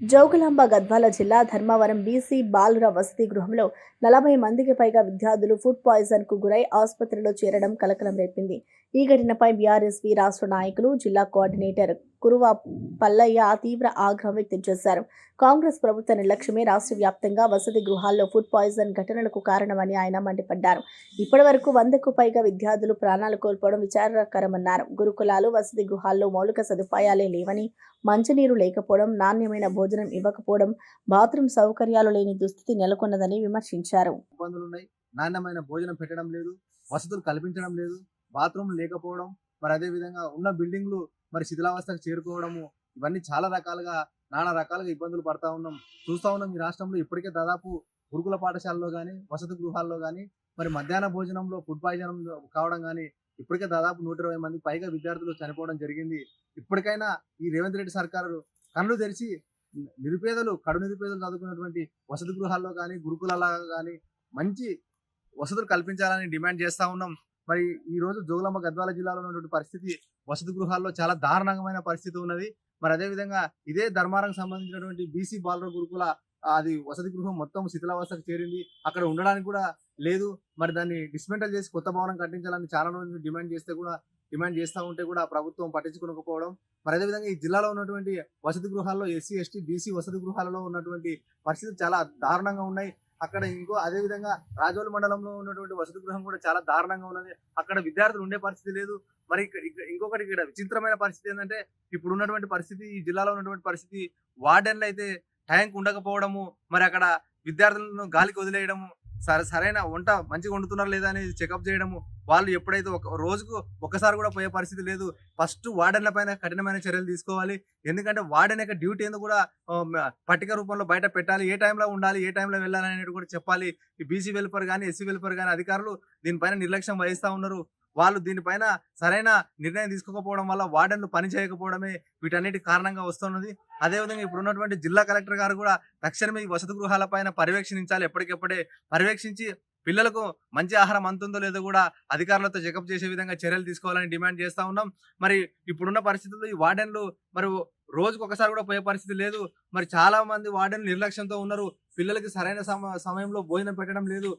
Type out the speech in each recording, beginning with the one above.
జోగులాంబ గద్వాల జిల్లా ధర్మవరం బీసీ బాలుర వసతి గృహంలో నలభై మందికి పైగా విద్యార్థులు ఫుడ్ పాయిజన్కు గురై ఆసుపత్రిలో చేరడం కలకలం రేపింది. ఈ ఘటనపై బీఆర్ఎస్వి రాష్ట్ర నాయకులు జిల్లా కోఆర్డినేటర్ కురువ పల్లయ్య తీవ్ర ఆగ్రహం వ్యక్తం చేశారు. కాంగ్రెస్ ప్రభుత్వ నిర్లక్ష్యమే రాష్ట్ర వ్యాప్తంగా వసతి గృహాల్లో ఫుడ్ పాయిజన్ ఘటనలకు కారణమని ఆయన మండిపడ్డారు. ఇప్పటి వరకు వందకు పైగా విద్యార్థులు ప్రాణాలు కోల్పోవడం విచారకరమన్నారు. గురుకులాలు వసతి గృహాల్లో మౌలిక సదుపాయాలే లేవని మంచినీరు లేకపోవడం నాణ్యమైన భోజనం ఇవ్వకపోవడం బాత్రూమ్ సౌకర్యాలు లేని దుస్థితి నెలకొన్నదని విమర్శించారు. ఉన్నాయి. నాణ్యమైన భోజనం పెట్టడం లేదు. వసతులు కల్పించడం లేదు. బాత్రూమ్ లేకపోవడం. మరి అదే విధంగా ఉన్న బిల్డింగ్లు మరి శిథిలావస్థకు చేరుకోవడము ఇవన్నీ చాలా రకాలుగా నానా రకాలుగా ఇబ్బందులు పడతా ఉన్నాం. చూస్తా ఉన్నాం ఈ రాష్ట్రంలో ఇప్పటికే దాదాపు గురుకుల పాఠశాలలో కానీ వసతి గృహాల్లో కానీ మరి మధ్యాహ్న భోజనంలో ఫుడ్ పాయిజన్ కావడం కానీ ఇప్పటికే దాదాపు నూట ఇరవై మంది పైగా విద్యార్థులు చనిపోవడం జరిగింది. ఇప్పటికైనా ఈ రేవంత్ రెడ్డి సర్కారు కళ్ళు తెరిచి నిరుపేదలు కడు నిరుపేదలు చదువుకున్నటువంటి వసతి గృహాల్లో కానీ గురుకులాల్లో కానీ మంచి వసతులు కల్పించాలని డిమాండ్ చేస్తా ఉన్నాం. మరి ఈ రోజు జోగులాంబ గద్వాల జిల్లాలో ఉన్నటువంటి పరిస్థితి వసతి గృహాల్లో చాలా దారుణమైన పరిస్థితి ఉన్నది. మరి అదే విధంగా ఇదే ధర్మారం సంబంధించినటువంటి బీసీ బాలుర గురుకుల అది వసతి గృహం మొత్తం శిథిలావస్థకు చేరింది. అక్కడ ఉండడానికి కూడా లేదు. మరి దాన్ని డిస్మెంటల్ చేసి కొత్త భవనం కట్టించాలని చాలా రోజులు డిమాండ్ చేస్తే కూడా డిమాండ్ చేస్తూ ఉంటే కూడా ప్రభుత్వం పట్టించుకోకపోవడం. మరి అదేవిధంగా ఈ జిల్లాలో ఉన్నటువంటి వసతి గృహాల్లో ఎస్సీ ఎస్టీ బీసీ వసతి గృహాలలో ఉన్నటువంటి పరిస్థితులు చాలా దారుణంగా ఉన్నాయి. అక్కడ ఇంకో అదే విధంగా రాజోలు మండలంలో ఉన్నటువంటి వసతి గృహం కూడా చాలా దారుణంగా ఉన్నది. అక్కడ విద్యార్థులు ఉండే పరిస్థితి లేదు. మరి ఇంకొకటి ఇక్కడ విచిత్రమైన పరిస్థితి ఏంటంటే ఇప్పుడు ఉన్నటువంటి పరిస్థితి ఈ జిల్లాలో ఉన్నటువంటి పరిస్థితి వార్డెన్లు అయితే ట్యాంక్ ఉండకపోవడము మరి అక్కడ విద్యార్థులను గాలికి వదిలేయడము సరే సరైన వంట మంచిగా వండుతున్నారా లేదా అనేది చెకప్ చేయడము వాళ్ళు ఎప్పుడైతే ఒక రోజుకు ఒక్కసారి కూడా పోయే పరిస్థితి లేదు ఫస్ట్ వార్డెన్ల పైన కఠినమైన చర్యలు తీసుకోవాలి ఎందుకంటే వార్డెన్ యొక్క డ్యూటీ ఏందో కూడా పట్టిక రూపంలో బయట పెట్టాలి ఏ టైంలో ఉండాలి ఏ టైంలో వెళ్ళాలి అనేది కూడా చెప్పాలి ఈ బీసీ వెల్ఫేర్ కానీ ఎస్సీ వెల్ఫేర్ కానీ అధికారులు దీనిపైన నిర్లక్ష్యం వహిస్తూ ఉన్నారు వాళ్ళు దీనిపైన సరైన నిర్ణయం తీసుకోకపోవడం వల్ల వార్డెన్లు పని చేయకపోవడమే వీటన్నిటి కారణంగా వస్తున్నది. అదేవిధంగా ఇప్పుడు ఉన్నటువంటి జిల్లా కలెక్టర్ గారు కూడా తక్షణమే ఈ వసతి గృహాల పైన పర్యవేక్షించాలి. ఎప్పటికెప్పుడే పర్యవేక్షించి పిల్లలకు మంచి ఆహారం అందుతుందో లేదో కూడా అధికారులతో చెకప్ చేసే విధంగా చర్యలు తీసుకోవాలని డిమాండ్ చేస్తూ ఉన్నాం. మరి ఇప్పుడున్న పరిస్థితుల్లో ఈ వార్డెన్లు మరి రోజుకు ఒకసారి కూడా పోయే పరిస్థితి లేదు. మరి చాలా మంది వార్డెన్లు నిర్లక్ష్యంతో ఉన్నారు. పిల్లలకి సరైన సమ సమయంలో భోజనం పెట్టడం లేదు.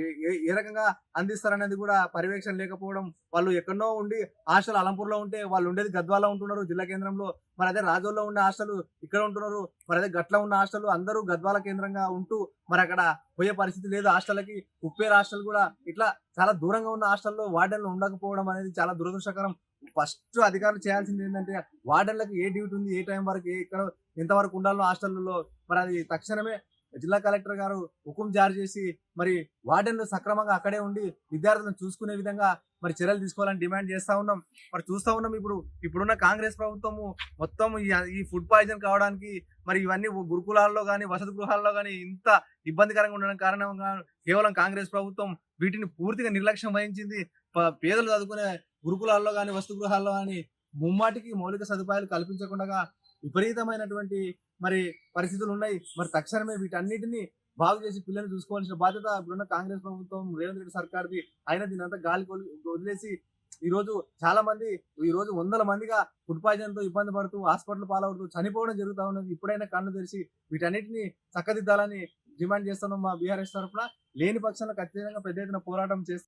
ఏ- ఏ- ఏ రకంగా అందిస్తారనేది కూడా పర్యవేక్షణ లేకపోవడం వాళ్ళు ఎక్కడో ఉండి హాస్టల్ అలంపూర్లో ఉంటే వాళ్ళు ఉండేది గద్వాలో ఉంటున్నారు జిల్లా కేంద్రంలో. మరి అదే రాజోల్లో ఉండే హాస్టల్ ఇక్కడ ఉంటున్నారు మరి అదే గట్ల ఉన్న హాస్టల్ అందరూ గద్వాల కేంద్రంగా ఉంటూ మరి అక్కడ పోయే పరిస్థితి లేదు. హాస్టల్కి ఉప్పేరు హాస్టల్ కూడా ఇట్లా చాలా దూరంగా ఉన్న హాస్టల్లో వార్డెన్లు ఉండకపోవడం అనేది చాలా దురదృష్టకరం. ఫస్ట్ అధికారులు చేయాల్సింది ఏంటంటే వార్డెన్లకు ఏ డ్యూటీ ఉంది ఏ టైం వరకు ఏ ఇక్కడ ఎంతవరకు ఉండాలో హాస్టల్లో మరి అది తక్షణమే జిల్లా కలెక్టర్ గారు హుకుం జారీ చేసి మరి వార్డెన్లు సక్రమంగా అక్కడే ఉండి విద్యార్థులను చూసుకునే విధంగా మరి చర్యలు తీసుకోవాలని డిమాండ్ చేస్తా ఉన్నాం. మరి చూస్తా ఉన్నాం ఇప్పుడు ఇప్పుడున్న కాంగ్రెస్ ప్రభుత్వము మొత్తం ఈ ఈ ఫుడ్ పాయిజన్ కావడానికి మరి ఇవన్నీ గురుకులాల్లో కానీ వసతి గృహాల్లో కానీ ఇంత ఇబ్బందికరంగా ఉండడం కారణంగా కేవలం కాంగ్రెస్ ప్రభుత్వం వీటిని పూర్తిగా నిర్లక్ష్యం వహించింది. పేదలు చదువుకునే గురుకులాల్లో కానీ వసతి గృహాల్లో కానీ ముమ్మాటికి మౌలిక సదుపాయాలు కల్పించకుండా విపరీతమైనటువంటి మరి పరిస్థితులు ఉన్నాయి మరి తక్షణమే వీటన్నిటిని బాగు చేసి పిల్లల్ని చూసుకోవాల్సిన బాధ్యత ఇప్పుడున్న కాంగ్రెస్ ప్రభుత్వం రేవంత్ రెడ్డి సర్కార్ది. అయినా దీని అంతా గాలి కొలి- వదిలేసి ఈ రోజు చాలా మంది ఈ రోజు వందల మందిగా ఫుడ్ పాయిజన్తో ఇబ్బంది పడుతూ హాస్పిటల్ పాలవుతూ చనిపోవడం జరుగుతూ ఉన్నది. ఇప్పుడైనా కన్ను తెరిచి వీటన్నిటిని చక్కదిద్దాలని డిమాండ్ చేస్తున్నాం మా బీఆర్ఎస్ తరఫున. లేని పక్షంలో ఖచ్చితంగా పెద్ద ఎత్తున పోరాటం చేస్తాం.